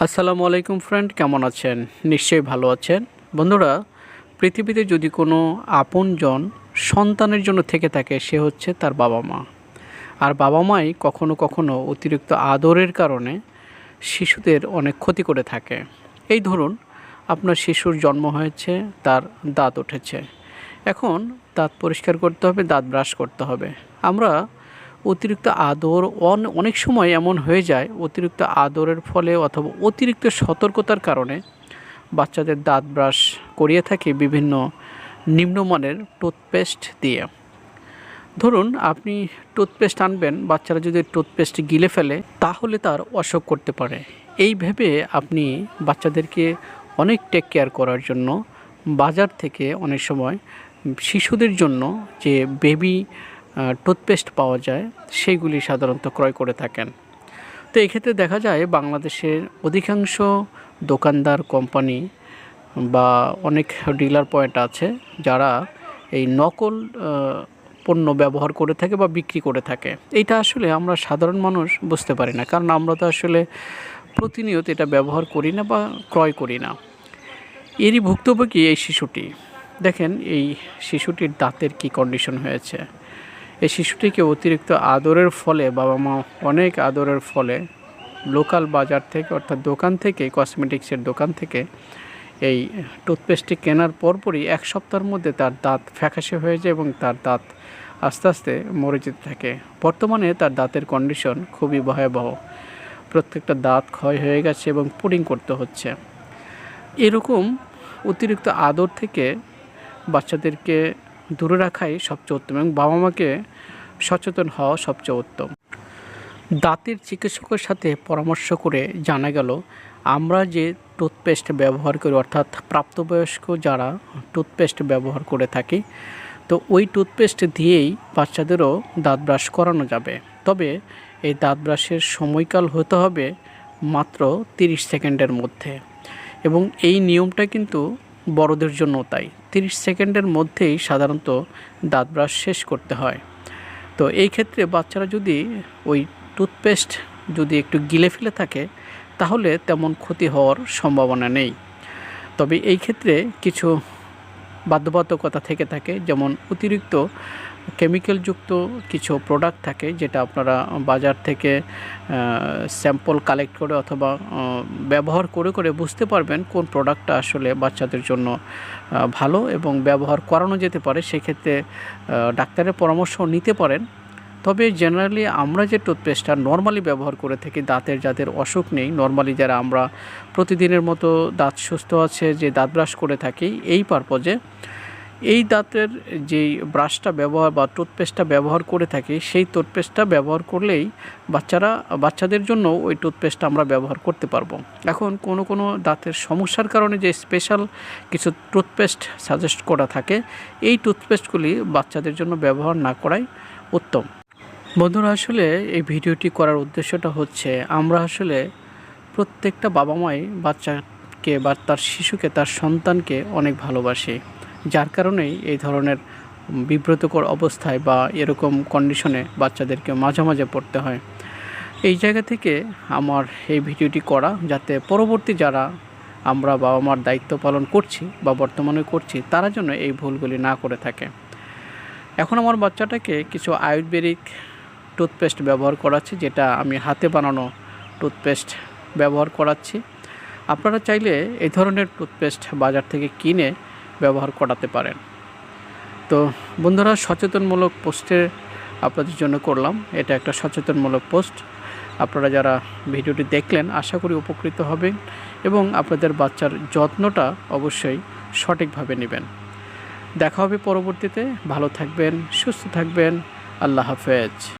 আসসালামু আলাইকুম ফ্রেন্ড কেমন আছেন? নিশ্চয়ই ভালো আছেন। বন্ধুরা, পৃথিবীতে যদি কোনো আপনজন সন্তানের জন্য থেকে থাকে, সে হচ্ছে তার বাবা মা। আর বাবা মাই কখনো কখনো অতিরিক্ত আদরের কারণে শিশুদের অনেক ক্ষতি করে থাকে। এই ধরুন, আপনার শিশুর জন্ম হয়েছে, তার দাঁত উঠেছে। এখন দাঁত পরিষ্কার করতে হবে, দাঁত ব্রাশ করতে হবে। আমরা অতিরিক্ত আদর অন, অনেক সময় এমন হয়ে যায়, অতিরিক্ত আদরের ফলে অথবা অতিরিক্ত সতর্কতার কারণে বাচ্চাদের দাঁত ব্রাশ করিয়ে থাকে বিভিন্ন নিম্নমানের টুথপেস্ট দিয়ে। ধরুন আপনি টুথপেস্ট আনবেন, বাচ্চারা যদি টুথপেস্ট গিলে ফেলে, তাহলে তার অসুখ করতে পারে। এই ভেবে আপনি বাচ্চাদেরকে অনেক টেক কেয়ার করার জন্য বাজার থেকে অনেক সময় শিশুদের জন্য যে বেবি টুথপেস্ট পাওয়া যায়, সেইগুলি সাধারণত ক্রয় করে থাকেন। তো এক্ষেত্রে দেখা যায় বাংলাদেশের অধিকাংশ দোকানদার কোম্পানি বা অনেক ডিলার পয়েন্ট আছে যারা এই নকল পণ্য ব্যবহার করে থাকে বা বিক্রি করে থাকে। এইটা আসলে আমরা সাধারণ মানুষ বুঝতে পারি না, কারণ আমরা তো আসলে প্রতিনিয়ত এটা ব্যবহার করি না বা ক্রয় করি না। এরই ভুক্তভোগী এই শিশুটি। দেখেন এই শিশুটির দাঁতের কি কন্ডিশন হয়েছে। এই শিশুটিকে অতিরিক্ত আদরের ফলে, বাবা মা অনেক আদরের ফলে লোকাল বাজার থেকে, অর্থাৎ দোকান থেকে, কসমেটিক্সের দোকান থেকে এই টুথপেস্টটি কেনার পরপরই এক সপ্তাহের মধ্যে তার দাঁত ফ্যাকাশে হয়ে যায় এবং তার দাঁত আস্তে আস্তে মরে যেতে থাকে। বর্তমানে তার দাঁতের কন্ডিশন খুবই ভয়াবহ। প্রত্যেকটা দাঁত ক্ষয় হয়ে গেছে এবং পুডিং করতে হচ্ছে। এরকম অতিরিক্ত আদর থেকে বাচ্চাদেরকে দূরে রাখাই সবচেয়ে উত্তম এবং বাবা মাকে সচেতন হওয়া সবচেয়ে উত্তম। দাঁতের চিকিৎসকের সাথে পরামর্শ করে জানা গেল, আমরা যে টুথপেস্ট ব্যবহার করি, অর্থাৎ প্রাপ্তবয়স্ক যারা টুথপেস্ট ব্যবহার করে থাকি, তো ওই টুথপেস্ট দিয়েই বাচ্চাদেরও দাঁত ব্রাশ করানো যাবে। তবে এই দাঁত ব্রাশের সময়কাল হতে হবে মাত্র তিরিশ সেকেন্ডের মধ্যে এবং এই নিয়মটা কিন্তু বড়দের জন্য তাই। তিরিশ সেকেন্ডের মধ্যেই সাধারণত দাঁত ব্রাশ শেষ করতে হয়। তো এই ক্ষেত্রে বাচ্চারা যদি ওই টুথপেস্ট যদি একটু গিলে ফেলে থাকে, তাহলে তেমন ক্ষতি হওয়ার সম্ভাবনা নেই। তবে এই ক্ষেত্রে কিছু বাধ্যবাধকতা থেকে থাকে, যেমন অতিরিক্ত কেমিক্যালযুক্ত কিছু প্রোডাক্ট থাকে যেটা আপনারা বাজার থেকে স্যাম্পল কালেক্ট করে অথবা ব্যবহার করে করে বুঝতে পারবেন কোন প্রোডাক্টটা আসলে বাচ্চাদের জন্য ভালো এবং ব্যবহার করানো যেতে পারে। সেক্ষেত্রে ডাক্তারের পরামর্শ নিতে পারেন। তবে জেনারেলি আমরা যে টুথপেস্টটা নর্মালি ব্যবহার করে থাকি, দাঁতের যাদের অসুখ নেই নর্মালি যারা আমরা প্রতিদিনের মতো দাঁত সুস্থ আছে, যে দাঁত ব্রাশ করে থাকি, এই পারপজে এই দাঁতের যেই ব্রাশটা ব্যবহার বা টুথপেস্টটা ব্যবহার করে থাকি, সেই টুথপেস্টটা ব্যবহার করলেই বাচ্চারা, বাচ্চাদের জন্য ওই টুথপেস্টটা আমরা ব্যবহার করতে পারব। এখন কোনো কোনো দাঁতের সমস্যার কারণে যে স্পেশাল কিছু টুথপেস্ট সাজেস্ট করা থাকে, এই টুথপেস্টগুলি বাচ্চাদের জন্য ব্যবহার না করাই উত্তম। বন্ধুরা, আসলে এই ভিডিওটি করার উদ্দেশ্যটা হচ্ছে, আমরা আসলে প্রত্যেকটা বাবা মাই বাচ্চাকে বা তার শিশুকে, তার সন্তানকে অনেক ভালোবাসি। যার কারণেই এই ধরনের বিব্রতকর অবস্থায় বা এরকম কন্ডিশনে বাচ্চাদেরকে মাঝে মাঝে পড়তে হয়। এই জায়গা থেকে আমার এই ভিডিওটি করা যাতে পরবর্তী যারা আমরা বাবা মার দায়িত্ব পালন করছি বা বর্তমানে করছি, তারা যেন এই ভুলগুলি না করে থাকে। এখন আমার বাচ্চাটাকে কিছু আয়ুর্বেদিক টুথপেস্ট ব্যবহার করাচ্ছি, যেটা আমি হাতে বানানো টুথপেস্ট ব্যবহার করাচ্ছি। আপনারা চাইলে এই ধরনের টুথপেস্ট বাজার থেকে কিনে ব্যবহার করাতে পারেন। তো বন্ধুরা, সচেতনমূলক পোস্টে আপনাদের জন্য করলাম। এটা একটা সচেতনমূলক পোস্ট। আপনারা যারা ভিডিওটি দেখলেন, আশা করি উপকৃত হবেন এবং আপনাদের বাচ্চার যত্নটা অবশ্যই সঠিকভাবে নেবেন। দেখা হবে পরবর্তীতে। ভালো থাকবেন, সুস্থ থাকবেন। আল্লাহ হাফেজ।